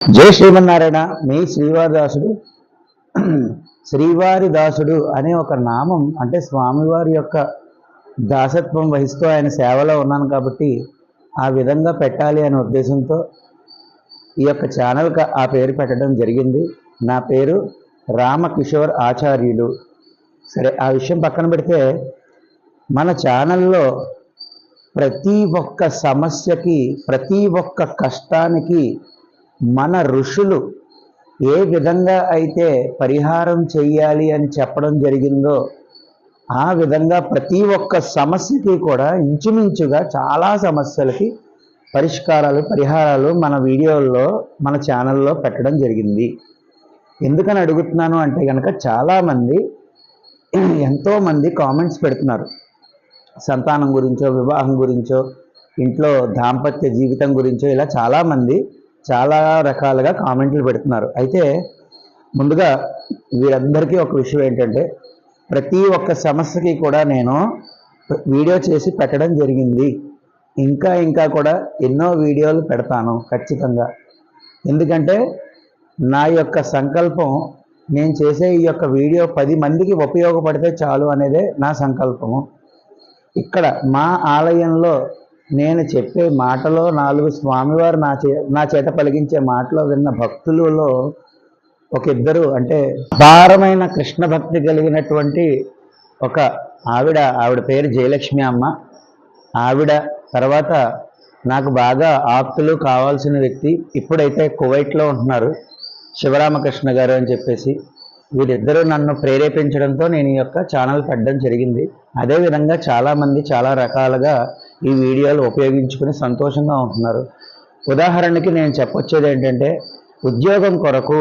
జై శ్రీమన్నారాయణ మీ శ్రీవారి దాసుడు శ్రీవారి దాసుడు అనే ఒక నామం అంటే స్వామివారి యొక్క దాసత్వం వహిస్తూ ఆయన సేవలో ఉన్నాను కాబట్టి ఆ విధంగా పెట్టాలి అనే ఉద్దేశంతో ఈ యొక్క ఛానల్కి ఆ పేరు పెట్టడం జరిగింది. నా పేరు రామకిషోర్ ఆచార్యులు. సరే ఆ విషయం పక్కన పెడితే మన ఛానల్లో ప్రతి ఒక్క సమస్యకి ప్రతి ఒక్క కష్టానికి మన ఋషులు ఏ విధంగా అయితే పరిహారం చెయ్యాలి అని చెప్పడం జరిగిందో ఆ విధంగా ప్రతి ఒక్క సమస్యకి కూడా ఇంచుమించుగా చాలా సమస్యలకి పరిష్కారాలు పరిహారాలు మన వీడియోల్లో మన ఛానల్లో పెట్టడం జరిగింది. ఎందుకని అడుగుతున్నాను అంటే కనుక చాలామంది ఎంతోమంది కామెంట్స్ పెడుతున్నారు. సంతానం గురించో వివాహం గురించో ఇంట్లో దాంపత్య జీవితం గురించో ఇలా చాలామంది చాలా రకాలుగా కామెంట్లు పెడుతున్నారు. అయితే ముందుగా వీరందరికీ ఒక విషయం ఏంటంటే ప్రతి ఒక్క సమస్యకి కూడా నేను వీడియో చేసి పెట్టడం జరిగింది. ఇంకా ఇంకా కూడా ఎన్నో వీడియోలు పెడతాను ఖచ్చితంగా. ఎందుకంటే నా యొక్క సంకల్పం నేను చేసే ఈ యొక్క వీడియో పది మందికి ఉపయోగపడితే చాలు అనేదే నా సంకల్పము. ఇక్కడ మా ఆలయంలో నేను చెప్పే మాటలో నాలుగు స్వామివారు నా చే నా చేత పలికించే మాటలో విన్న భక్తులలో ఒక ఇద్దరు అంటే అపారమైన కృష్ణ భక్తి కలిగినటువంటి ఒక ఆవిడ ఆవిడ పేరు జయలక్ష్మి అమ్మ. ఆవిడ తర్వాత నాకు బాగా ఆప్తులు కావాల్సిన వ్యక్తి. ఇప్పుడైతే కువైట్లో ఉంటున్నారు శివరామకృష్ణ గారు అని చెప్పేసి. వీరిద్దరూ నన్ను ప్రేరేపించడంతో నేను ఈ యొక్క ఛానల్ పెట్టడం జరిగింది. అదేవిధంగా చాలామంది చాలా రకాలుగా ఈ వీడియోలు ఉపయోగించుకుని సంతోషంగా ఉంటున్నారు. ఉదాహరణకి నేను చెప్పొచ్చేది ఏంటంటే ఉద్యోగం కొరకు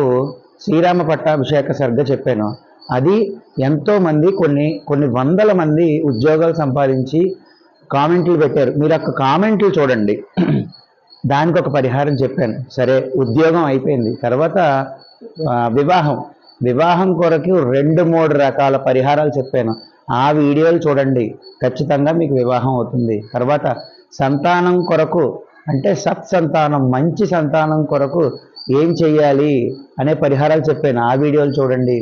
శ్రీరామ పట్టాభిషేక సర్గ చెప్పాను. అది ఎంతోమంది కొన్ని కొన్ని వందల మంది ఉద్యోగాలు సంపాదించి కామెంట్లు పెట్టారు. మీరు యొక్క కామెంట్లు చూడండి. దానికి ఒక పరిహారం చెప్పాను. సరే ఉద్యోగం అయిపోయింది. తర్వాత వివాహం. వివాహం కొరకు రెండు మూడు రకాల పరిహారాలు చెప్పాను. ఆ వీడియోలు చూడండి. ఖచ్చితంగా మీకు వివాహం అవుతుంది. తర్వాత సంతానం కొరకు అంటే సత్సంతానం మంచి సంతానం కొరకు ఏం చెయ్యాలి అనే పరిహారాలు చెప్పాను. ఆ వీడియోలు చూడండి.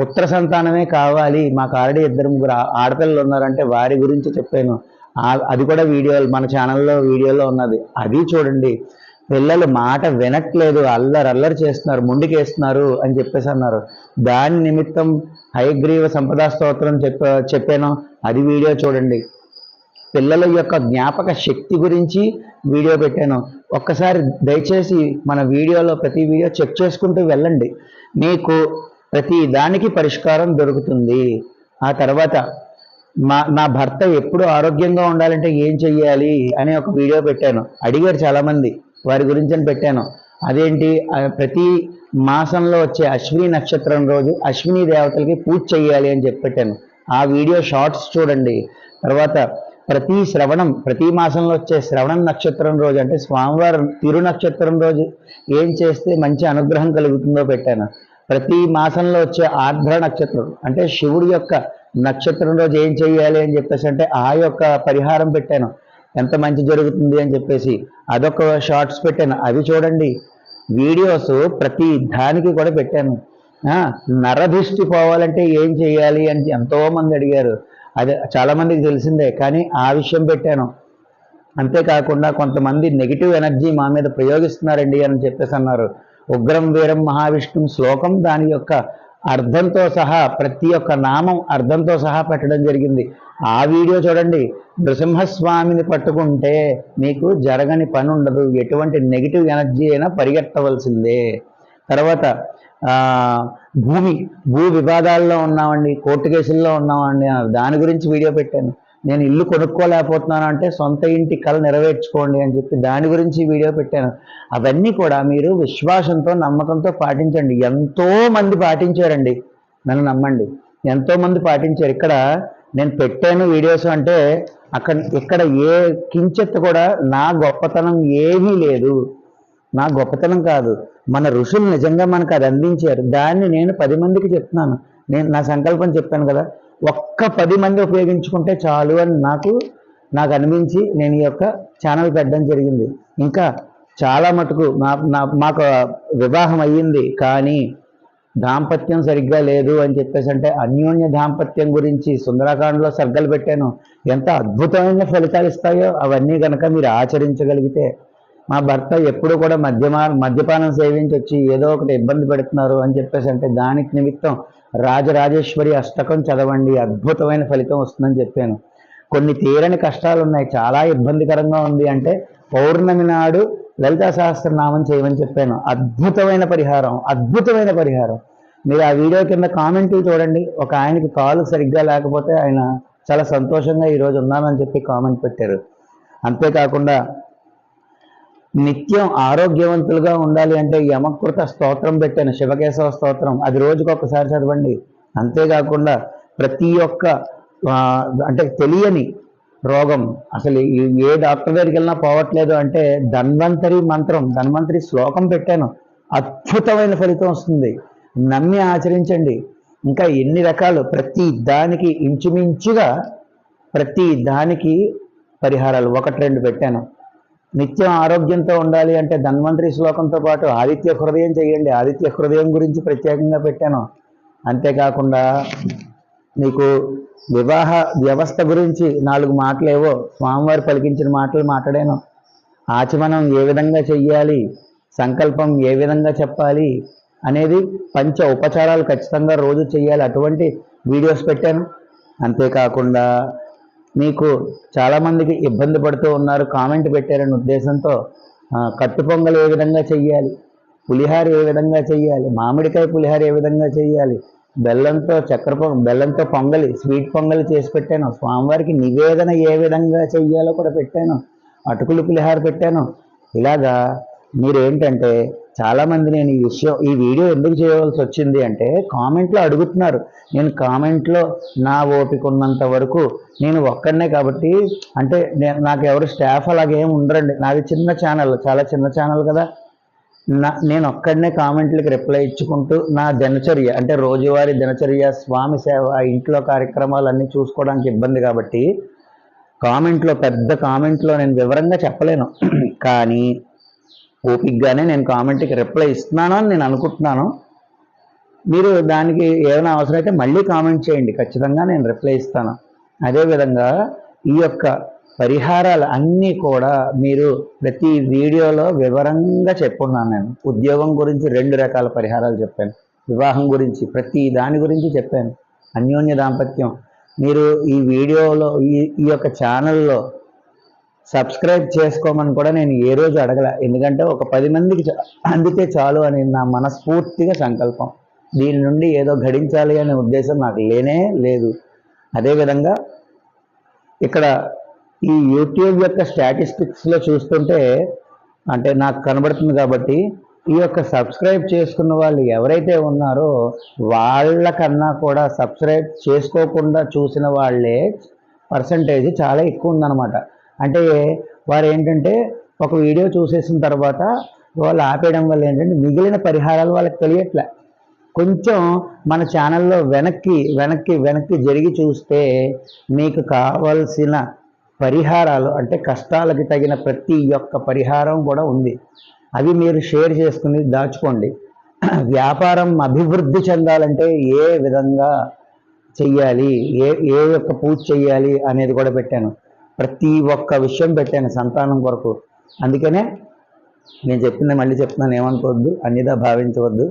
పుత్ర సంతానమే కావాలి. మాకు ఆల్రెడీ ఇద్దరు ముగ్గురు ఆడపిల్లలు ఉన్నారంటే వారి గురించి చెప్పాను. అది కూడా వీడియోలు మన ఛానల్లో వీడియోలో ఉన్నది. అది చూడండి. పిల్లలు మాట వినట్లేదు అల్లరి అల్లరి చేస్తున్నారు ముందుకేస్తున్నారు అని చెప్పేసి అన్నారు. దాని నిమిత్తం హయగ్రీవ సంపదా స్తోత్రం చెప్ప చెప్పాను. అది వీడియో చూడండి. పిల్లల యొక్క జ్ఞాపక శక్తి గురించి వీడియో పెట్టాను. ఒక్కసారి దయచేసి మన వీడియోలో ప్రతి వీడియో చెక్ చేసుకుంటూ వెళ్ళండి. మీకు ప్రతి దానికి పరిష్కారం దొరుకుతుంది. ఆ తర్వాత మా నా భర్త ఎప్పుడు ఆరోగ్యంగా ఉండాలంటే ఏం చెయ్యాలి అనే ఒక వీడియో పెట్టాను. అడిగారు చాలామంది. వారి గురించి అని పెట్టాను. అదేంటి? ప్రతి మాసంలో వచ్చే అశ్విని నక్షత్రం రోజు అశ్విని దేవతలకి పూజ చేయాలి అని చెప్పి పెట్టాను. ఆ వీడియో షార్ట్స్ చూడండి. తర్వాత ప్రతి శ్రవణం ప్రతి మాసంలో వచ్చే శ్రవణం నక్షత్రం రోజు అంటే స్వామివారం తిరు నక్షత్రం రోజు ఏం చేస్తే మంచి అనుగ్రహం కలుగుతుందో పెట్టాను. ప్రతి మాసంలో వచ్చే ఆర్ద్ర నక్షత్రం అంటే శివుడి యొక్క నక్షత్రం రోజు ఏం చేయాలి అని చెప్పేసి అంటే ఆ యొక్క పరిహారం పెట్టాను. ఎంత మంచి జరుగుతుంది అని చెప్పేసి అదొక షార్ట్స్ పెట్టాను. అవి చూడండి. వీడియోస్ ప్రతి దానికి కూడా పెట్టాను. ఆ, నరదిష్టి పోవాలంటే ఏం చేయాలి అని ఎంతో మంది అడిగారు. అది చాలామందికి తెలిసిందే కానీ ఆ విషయం పెట్టాను. అంతేకాకుండా కొంతమంది నెగిటివ్ ఎనర్జీ మా మీద ప్రయోగిస్తున్నారండి అని చెప్పేసి అన్నారు. ఉగ్రం వీరం మహావిష్ణు శ్లోకం దాని యొక్క అర్థంతో సహా ప్రతి ఒక్క నామం అర్థంతో సహా పెట్టడం జరిగింది. ఆ వీడియో చూడండి. నృసింహస్వామిని పట్టుకుంటే మీకు జరగని పని ఉండదు ఎటువంటి నెగిటివ్ ఎనర్జీ అయినా పరిగెత్తవలసిందే. తర్వాత భూమి భూ వివాదాల్లో ఉన్నామండి కోర్టు కేసుల్లో ఉన్నామండి. దాని గురించి వీడియో పెట్టాను. నేను ఇల్లు కొనుక్కోలేకపోతున్నాను అంటే సొంత ఇంటి కళ నెరవేర్చుకోండి అని చెప్పి దాని గురించి వీడియో పెట్టాను. అవన్నీ కూడా మీరు విశ్వాసంతో నమ్మకంతో పాటించండి. ఎంతో మంది పాటించారండి. నన్ను నమ్మండి. ఎంతో మంది పాటించారు. ఇక్కడ నేను పెట్టాను వీడియోస్ అంటే అక్కడ ఇక్కడ ఏ కించెత్త కూడా నా గొప్పతనం ఏమీ లేదు. నా గొప్పతనం కాదు. మన ఋషులు నిజంగా మనకు అది అందించారు. దాన్ని నేను పది మందికి చెప్తున్నాను. నేను నా సంకల్పం చెప్పాను కదా ఒక్క పది మంది ఉపయోగించుకుంటే చాలు అని నాకు నాకు అనిపించి నేను ఈ యొక్క ఛానల్ పెట్టడం జరిగింది. ఇంకా చాలా మటుకు నా మాకు వివాహం అయ్యింది కానీ దాంపత్యం సరిగ్గా లేదు అని చెప్పేసి అంటే అన్యోన్య దాంపత్యం గురించి సుందరాకాండలో సర్గలు పెట్టాను. ఎంత అద్భుతమైన ఫలితాలు ఇస్తాయో అవన్నీ కనుక మీరు ఆచరించగలిగితే మా భర్త ఎప్పుడు కూడా మద్యమా మద్యపానం సేవించి వచ్చి ఏదో ఒకటి ఇబ్బంది పెడుతున్నారు అని చెప్పేసి అంటే దానికి నిమిత్తం రాజరాజేశ్వరి అష్టకం చదవండి అద్భుతమైన ఫలితం వస్తుందని చెప్పాను. కొన్ని తీరని కష్టాలు ఉన్నాయి చాలా ఇబ్బందికరంగా ఉంది అంటే పౌర్ణమి నాడు లలితా సహస్రనామం చేయమని చెప్పాను. అద్భుతమైన పరిహారం అద్భుతమైన పరిహారం. మీరు ఆ వీడియో కింద కామెంట్లు చూడండి. ఒక ఆయనకి కాలు సరిగ్గా లేకపోతే ఆయన చాలా సంతోషంగా ఈరోజు ఉన్నామని చెప్పి కామెంట్ పెట్టారు. అంతేకాకుండా నిత్యం ఆరోగ్యవంతులుగా ఉండాలి అంటే యమకృత స్తోత్రం పెట్టాను శివకేశవ స్తోత్రం. అది రోజుకు ఒక్కసారి చదవండి. అంతేకాకుండా ప్రతి ఒక్క అంటే తెలియని రోగం అసలు ఏ డాక్టర్ దగ్గరికి వెళ్ళినా పోవట్లేదు అంటే ధన్వంతరి మంత్రం ధన్వంతరి శ్లోకం పెట్టాను. అద్భుతమైన ఫలితం వస్తుంది. నమ్మి ఆచరించండి. ఇంకా ఎన్ని రకాలు ప్రతి దానికి ఇంచుమించుగా ప్రతి దానికి పరిహారాలు ఒకటి రెండు పెట్టాను. నిత్యం ఆరోగ్యంతో ఉండాలి అంటే ధన్వంతరి శ్లోకంతో పాటు ఆదిత్య హృదయం చేయండి. ఆదిత్య హృదయం గురించి ప్రత్యేకంగా పెట్టాను. అంతేకాకుండా మీకు వివాహ వ్యవస్థ గురించి నాలుగు మాటలేవో స్వామివారు పలికించిన మాటలు మాట్లాడాను. ఆచమనం ఏ విధంగా చెయ్యాలి? సంకల్పం ఏ విధంగా చెప్పాలి? అనేది పంచ ఉపచారాలు ఖచ్చితంగా రోజు చేయాలి అటువంటి వీడియోస్ పెట్టాను. అంతేకాకుండా మీకు చాలామందికి ఇబ్బంది పడుతూ ఉన్నారు. కామెంట్ పెట్టారనే ఉద్దేశంతో ఆ, కట్టు పొంగల్ ఏ విధంగా చెయ్యాలి? పులిహార ఏ విధంగా చెయ్యాలి? మామిడికాయ పులిహార ఏ విధంగా చెయ్యాలి? బెల్లంతో చక్కెర పొంగ బెల్లంతో పొంగలి స్వీట్ పొంగలి చేసి పెట్టాను. స్వామివారికి నివేదన ఏ విధంగా చెయ్యాలో కూడా పెట్టాను. అటుకులు పులిహార పెట్టాను. ఇలాగా మీరు ఏంటంటే చాలామంది నేను ఈ విషయం ఈ వీడియో ఎందుకు చేయవలసి వచ్చింది అంటే కామెంట్లో అడుగుతున్నారు. నేను కామెంట్లో నా ఓపిక ఉన్నంత వరకు నేను ఒక్కడనే కాబట్టి అంటే నేను నాకు ఎవరు స్టాఫ్ అలాగేం ఉండరండి. నాది చిన్న ఛానల్ చాలా చిన్న ఛానల్ కదా. నా నేను ఒక్కడనే కామెంట్లకి రిప్లై ఇచ్చుకుంటూ నా దినచర్య అంటే రోజువారీ దినచర్య స్వామి సేవ ఇంట్లో కార్యక్రమాలు అన్నీ చూసుకోవడానికి ఇబ్బంది కాబట్టి కామెంట్లో పెద్ద కామెంట్లో నేను వివరంగా చెప్పలేను. కానీ ఓపిక్గానే నేను కామెంట్కి రిప్లై ఇస్తున్నాను అని నేను అనుకుంటున్నాను. మీరు దానికి ఏమైనా అవసరమైతే మళ్ళీ కామెంట్ చేయండి. ఖచ్చితంగా నేను రిప్లై ఇస్తాను. అదేవిధంగా ఈ యొక్క పరిహారాలు అన్నీ కూడా మీరు ప్రతి వీడియోలో వివరంగా చెప్పున్నాను నేను. ఉద్యోగం గురించి రెండు రకాల పరిహారాలు చెప్పాను. వివాహం గురించి ప్రతి దాని గురించి చెప్పాను. అన్యోన్య దాంపత్యం. మీరు ఈ వీడియోలో ఈ ఈ యొక్క ఛానల్లో సబ్స్క్రైబ్ చేసుకోమని కూడా నేను ఏ రోజు అడగల. ఎందుకంటే ఒక పది మందికి చా- అందితే చాలు అని నా మనస్ఫూర్తిగా సంకల్పం. దీని నుండి ఏదో గడించాలి అనే ఉద్దేశం నాకు లేనే లేదు. అదేవిధంగా ఇక్కడ ఈ యూట్యూబ్ యొక్క స్టాటిస్టిక్స్లో చూస్తుంటే అంటే నాకు కనబడుతుంది కాబట్టి ఈ యొక్క సబ్స్క్రైబ్ చేసుకున్న వాళ్ళు ఎవరైతే ఉన్నారో వాళ్ళకన్నా కూడా సబ్స్క్రైబ్ చేసుకోకుండా చూసిన వాళ్ళే పర్సంటేజ్ చాలా ఎక్కువ ఉందన్నమాట. అంటే వారు ఏంటంటే ఒక వీడియో చూసేసిన తర్వాత వాళ్ళు ఆపేయడం వల్ల ఏంటంటే మిగిలిన పరిహారాలు వాళ్ళకి తెలియట్లే. కొంచెం మన ఛానల్లో వెనక్కి వెనక్కి వెనక్కి జరిగి చూస్తే మీకు కావలసిన పరిహారాలు అంటే కష్టాలకి తగిన ప్రతి ఒక్క పరిహారం కూడా ఉంది. అవి మీరు షేర్ చేసుకుని దాచుకోండి. వ్యాపారం అభివృద్ధి చెందాలంటే ఏ విధంగా చెయ్యాలి? ఏ ఏ యొక్క పూజ చెయ్యాలి అనేది కూడా పెట్టాను. ప్రతి ఒక్క విషయం పెట్టాను సంతానం కొరకు. అందుకనే నేను చెప్పింది మళ్ళీ చెప్తున్నాను ఏమనుకోవద్దు అన్నిదా భావించవద్దు.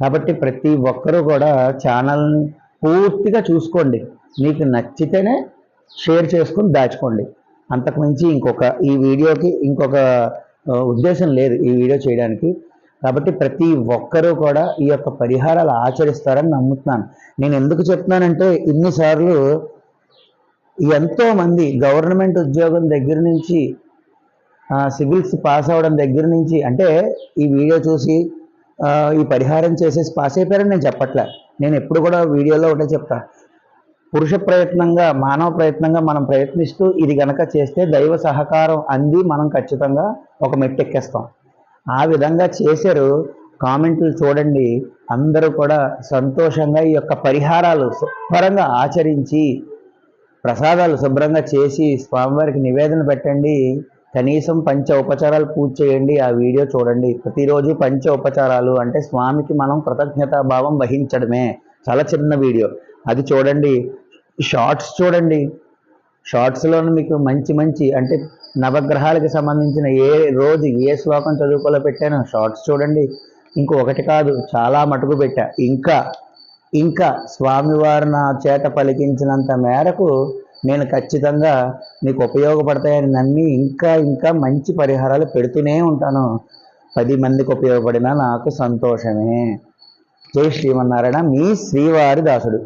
కాబట్టి ప్రతి ఒక్కరూ కూడా ఛానల్ని పూర్తిగా చూసుకోండి. మీకు నచ్చితేనే షేర్ చేసుకొని దాచుకోండి. అంతకుమించి ఇంకొక ఈ వీడియోకి ఇంకొక ఉద్దేశం లేదు ఈ వీడియో చేయడానికి. కాబట్టి ప్రతి ఒక్కరూ కూడా ఈ యొక్క పరిహారాలు ఆచరిస్తారని నమ్ముతున్నాను. నేను ఎందుకు చెప్తున్నానంటే ఇన్నిసార్లు ఎంతోమంది గవర్నమెంట్ ఉద్యోగం దగ్గర నుంచి సివిల్స్ పాస్ అవ్వడం దగ్గర నుంచి అంటే ఈ వీడియో చూసి ఈ పరిహారం చేసేసి పాస్ అయిపోయారని నేను చెప్పట్లే. నేను ఎప్పుడు కూడా వీడియోలో ఒకటే చెప్తా. పురుష ప్రయత్నంగా మానవ ప్రయత్నంగా మనం ప్రయత్నిస్తూ ఇది గనక చేస్తే దైవ సహకారం అంది మనం ఖచ్చితంగా ఒక మెట్టెక్కేస్తాం. ఆ విధంగా చేశారు. కామెంట్లు చూడండి. అందరూ కూడా సంతోషంగా ఈ యొక్క పరిహారాలు శుభ్రంగా ఆచరించి ప్రసాదాలు శుభ్రంగా చేసి స్వామివారికి నివేదన పెట్టండి. కనీసం పంచ ఉపచారాలు పూజ చేయండి. ఆ వీడియో చూడండి. ప్రతిరోజు పంచ ఉపచారాలు అంటే స్వామికి మనం కృతజ్ఞతాభావం వహించడమే. చాలా చిన్న వీడియో. అది చూడండి. షార్ట్స్ చూడండి. షార్ట్స్లో మీకు మంచి మంచి అంటే నవగ్రహాలకు సంబంధించిన ఏ రోజు ఏ శ్లోకం చదువుకోలో పెట్టాను షార్ట్స్ చూడండి. ఇంకొకటి కాదు చాలా మటుకు పెట్టా. ఇంకా ఇంకా స్వామివారు నా చేత పలికించినంత మేరకు నేను ఖచ్చితంగా మీకు ఉపయోగపడతాయని నమ్మి ఇంకా ఇంకా మంచి పరిహారాలు పెడుతూనే ఉంటాను. పది మందికి ఉపయోగపడినా నాకు సంతోషమే. జై శ్రీమన్నారాయణ మీ శ్రీవారి దాసుడు.